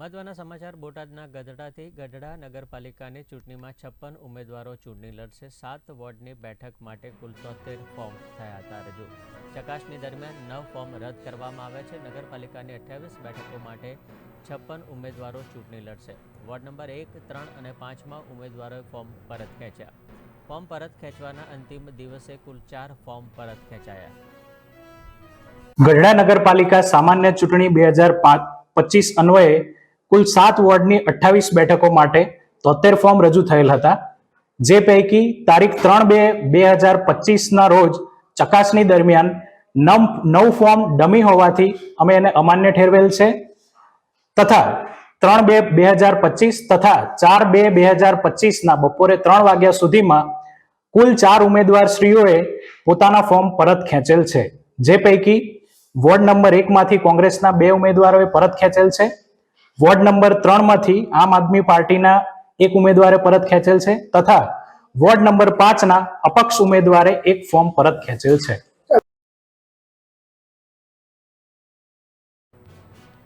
મહત્વના સમાચાર બોટાદના ગઢડાથી ગઢડા નગરપાલિકાની ચૂંટણીમાં છપ્પન ઉમેદવારો ચૂંટણી લડશે. સાત વોર્ડની બેઠક માટે કુલ તોતેર ફોર્મ થયા હતા રજૂ. ચકાસણી દરમિયાન નવ ફોર્મ રદ કરવામાં આવ્યા છે. નગરપાલિકાની અઠ્યાવીસ બેઠકો માટે છપ્પન ઉમેદવારો ચૂંટણી લડશે. વોર્ડ નંબર એક, ત્રણ અને પાંચમાં ઉમેદવારોએ ફોર્મ પરત ખેંચ્યા. ફોર્મ પરત ખેંચવાના અંતિમ દિવસે કુલ ચાર ફોર્મ પરત ખેંચાયા. ગઢડા નગરપાલિકા સામાન્ય ચૂંટણી બે હજાર પચીસ અન્વયે કુલ સાત વોર્ડની અઠ્ઠાવીસ બેઠકો માટે તોતેર ફોર્મ રજૂ થયેલ હતા. જે પૈકી તારીખ ત્રણ બે બે હજાર પચીસના રોજ ચકાસણી દરમિયાન નવ નવ ફોર્મ ડમી હોવાથી અમે એને અમાન્ય ઠેરવેલ છે. તથા ત્રણ બે બે હજાર પચીસ તથા ચાર બે બે હજાર પચીસના બપોરે ત્રણ વાગ્યા સુધીમાં કુલ ચાર ઉમેદવારશ્રીઓએ પોતાના ફોર્મ પરત ખેંચેલ છે. જે પૈકી વોર્ડ નંબર એકમાંથી કોંગ્રેસના બે ઉમેદવારોએ પરત ખેંચેલ છે. વોર્ડ નંબર ત્રણમાંથી આમ આદમી પાર્ટીના એક ઉમેદવારે પરત ખેંચેલ છે તથા વોર્ડ નંબર પાંચના અપક્ષ ઉમેદવારે એક ફોર્મ પરત ખેંચેલ છે.